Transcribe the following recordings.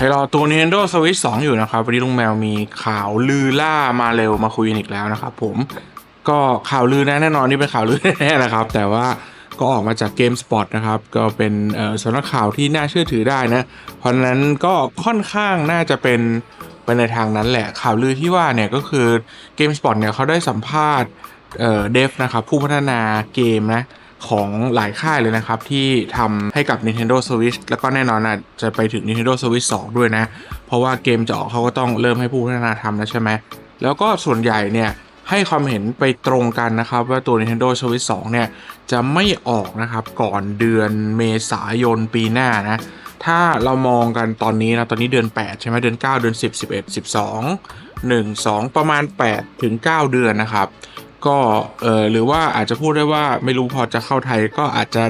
ใครรอตัว Nintendo Switch 2 อยู่นะครับ วันนี้ลุงแมวมีข่าวลือล่ามาเร็วมาคุยกันอีกแล้วนะครับผมก็ข่าวลือนะแน่นอนนี่เป็นข่าวลือแน่ๆนะครับ แต่ว่าก็ออกมาจาก GameSpot นะครับ ก็เป็นสำนักข่าวที่น่าเชื่อถือได้นะ เพราะนั้นก็ค่อนข้างน่าจะเป็นไปในทางนั้นแหละข่าวลือที่ว่าเนี่ยก็คือ GameSpot เนี่ยเขาได้สัมภาษณ์เดฟนะครับผู้พัฒนาเกมนะ ของหลายค่ายเลยนะครับ ที่ทำให้กับ Nintendo Switch แล้วก็แน่นอนนะจะไปถึง Nintendo Switch 2 ด้วยนะ เพราะว่าเกมจะออกเขาก็ต้องเริ่มให้ผู้พัฒนาทำแล้วใช่ไหมแล้วก็ส่วนใหญ่เนี่ยให้ความเห็นไปตรงกันนะครับ ว่าตัว Nintendo Switch 2 เนี่ย จะไม่ออกนะครับ ก่อนเดือนเมษายนปีหน้านะ ถ้าเรามองกันตอนนี้นะ ตอนนี้เดือน 8 ใช่ไหมเดือน 9 เดือน 10 11 12 1 2 ประมาณ8ถึง9เดือนนะครับ ก็เออหรือว่าอาจจะพูดได้ว่าไม่รู้พอจะเข้าไทยก็อาจจะ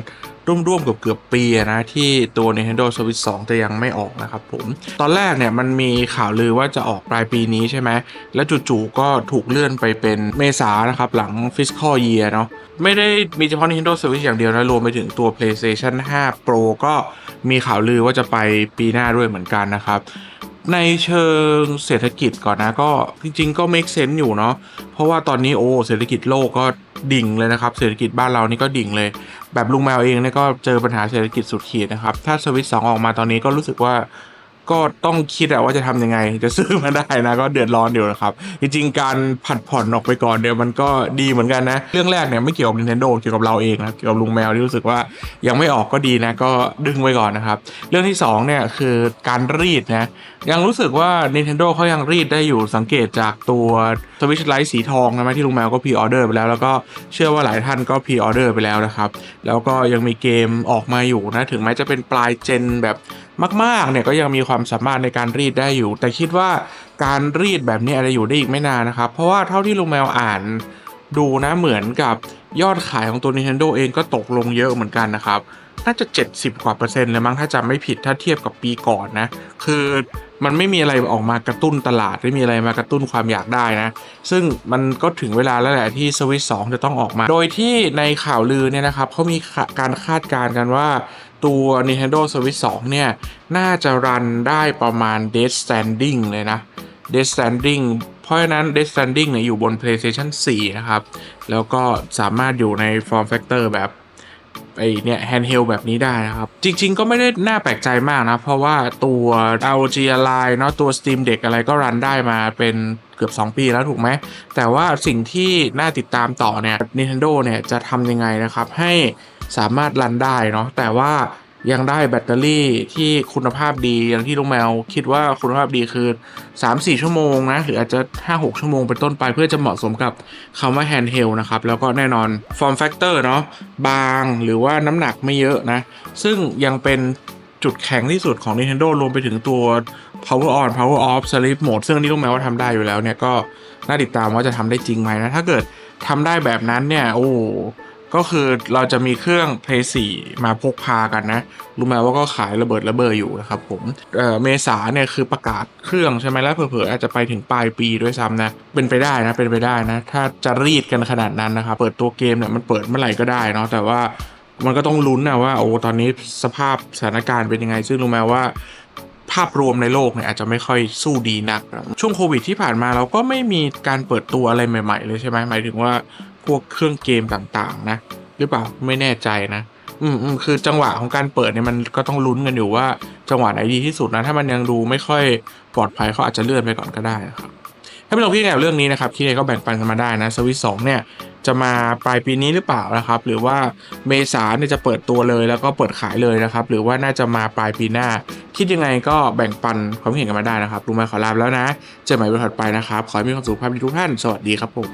ร่วมๆกับเกือบปีนะที่ตัว Nintendo Switch 2 จะยังไม่ออกนะครับผม ตอนแรกเนี่ยมันมีข่าวลือว่าจะออกปลายปีนี้ใช่ไหม แล้วจู่ๆก็ถูกเลื่อนไปเป็นเมษานะครับ หลัง Fiscal Year เนาะไม่ได้มีเฉพาะ Nintendo Switch อย่างเดียวนะ รวมไปถึงตัว PlayStation 5 Pro ก็มีข่าวลือว่าจะไปปีหน้าด้วยเหมือนกันนะครับ ในเชิงเศรษฐกิจก่อนนะก็จริง ๆ ก็ make sense อยู่เนาะเพราะว่าตอนนี้โอ้เศรษฐกิจโลกก็ดิ่งเลยนะครับ เศรษฐกิจบ้านเรานี่ก็ดิ่งเลย แบบลุงแมวเองเนี่ยก็เจอปัญหาเศรษฐกิจสุดขีดนะครับ ถ้าสวิตสองออกมาตอนนี้ก็รู้สึกว่า ก็ต้องคิดอะว่าจะทำยังไง จะซื้อมาได้นะก็เดือดร้อนอยู่นะครับ จริงๆ การผัดผ่อนออกไปก่อนเดี๋ยวมันก็ดีเหมือนกันนะ เรื่องแรกเนี่ยไม่เกี่ยวกับ Nintendo เกี่ยวกับเราเองนะเกี่ยวกับลุงแมวที่รู้สึกว่ายังไม่ออกก็ดีนะ ก็ดึงไว้ก่อนนะครับ เรื่องที่สองเนี่ยคือการรีดนะยังรู้สึกว่า Nintendo เขายังรีดได้อยู่สังเกตจากตัว Switch Lite สีทองนะไหมที่ลุงแมวก็พรีออเดอร์ไปแล้วแล้วก็เชื่อว่าหลายท่านก็พรีออเดอร์ไปแล้วนะครับแล้วก็ยังมีเกมออกมาอยู่นะถึงแม้จะเป็นปลายเจนแบบ มากๆเนี่ยก็ยังมีความสามารถในการรีดได้อยู่ แต่คิดว่าการรีดแบบนี้อาจจะอยู่ได้อีกไม่นานนะครับ เพราะว่าเท่าที่ลุงแมวอ่านดูนะเหมือนกับยอดขายของตัว Nintendo เองก็ตกลงเยอะเหมือนกันนะครับน่าจะ 70 กว่าเปอร์เซ็นต์เลยมั้งถ้าจำไม่ผิดถ้าเทียบกับปีก่อนนะ คือมันไม่มีอะไรออกมากระตุ้นตลาด ไม่มีอะไรมากระตุ้นความอยากได้นะ ซึ่งมันก็ถึงเวลาแล้วแหละที่ Switch 2จะต้องออกมา โดยที่ในข่าวลือเนี่ยนะครับเขามีการคาดการณ์กันว่า ตัว Nintendo Switch 2 เนี่ย น่าจะรันได้ประมาณ Dead Standing เลยนะ Dead Standing เพราะฉะนั้น Dead Standing เนี่ยอยู่บน PlayStation 4 นะครับ แล้วก็สามารถอยู่ใน Form Factor แบบไอเนี่ยแฮนด์เฮลแบบนี้ได้นะครับ จริงๆก็ไม่ได้น่าแปลกใจมากนะ เพราะว่าตัว ROG Ally เนาะตัว Steam Deck อะไรก็รันได้มาเป็นเกือบ 2 ปีแล้วถูกไหม แต่ว่าสิ่งที่น่าติดตามต่อเนี่ย Nintendo เนี่ยจะทำยังไงนะครับ ให้ สามารถรันได้เนาะแต่ว่ายังได้แบตเตอรี่ที่คุณภาพดีอย่างที่ลุงแมวคิดว่าคุณภาพดีคือ 3-4 ชั่วโมงนะ หรืออาจจะ 5-6 ชั่วโมงเป็นต้นไปเพื่อจะเหมาะสมกับคำว่า handheld นะครับ แล้วก็แน่นอน form factor เนาะบางหรือว่าน้ำหนักไม่เยอะนะ ซึ่งยังเป็นจุดแข็งที่สุดของ Nintendo รวมไปถึงตัว power on power off sleep mode ซึ่งนี่ลุงแมวว่าทำได้อยู่แล้วเนี่ยก็น่าติดตามว่าจะทำได้จริงไหมนะถ้าเกิดทำได้แบบนั้นเนี่ยโอ้ ก็คือเราจะมีเครื่อง Play 4มาพกพากันนะ รู้ไหมว่าก็ขายระเบิดระเบ้ออยู่นะครับผมเเมษาเนี่ยคือประกาศเครื่องใช่ไหมแล้วเผลอๆอาจจะไปถึงปลายปีด้วยซ้ำนะ เป็นไปได้นะ เป็นไปได้นะ ถ้าจะรีดกันขนาดนั้นนะครับ เปิดตัวเกมเนี่ยมันเปิดเมื่อไหร่ก็ได้เนาะ แต่ว่ามันก็ต้องลุ้นนะว่าโอ้ตอนนี้สภาพสถานการณ์เป็นยังไง ซึ่งรู้ไหมว่าภาพรวมในโลกเนี่ยอาจจะไม่ค่อยสู้ดีนัก ช่วงโควิดที่ผ่านมาเราก็ไม่มีการเปิดตัวอะไรใหม่ ๆ เลยใช่ไหมหมายถึงว่า พวกเครื่องเกมต่างๆ นะ หรือเปล่าไม่แน่ใจนะอืมอืมคือจังหวะของการเปิดเนี่ยมันก็ต้องลุ้นกันอยู่ว่าจังหวะไหนดีที่สุดนะ ถ้ามันยังดูไม่ค่อยปลอดภัยเขาอาจจะเลื่อนไปก่อนก็ได้นะครับถ้าไม่ลงคิดไงกับเรื่องนี้นะครับคิดไงก็แบ่งปันกันมาได้นะสวิตสองเนี่ยจะมาปลายปีนี้หรือเปล่านะครับ หรือว่าเมษาเนี่ยจะเปิดตัวเลยแล้วก็เปิดขายเลยนะครับ หรือว่าน่าจะมาปลายปีหน้า คิดยังไงก็แบ่งปันความคิดเห็นกันมาได้นะครับลุงมขอลาไปแล้วนะ เจอกันใหม่วันถัดไปนะครับ ขอให้มีความสุขภาพดีทุกท่าน สวัสดีครับผม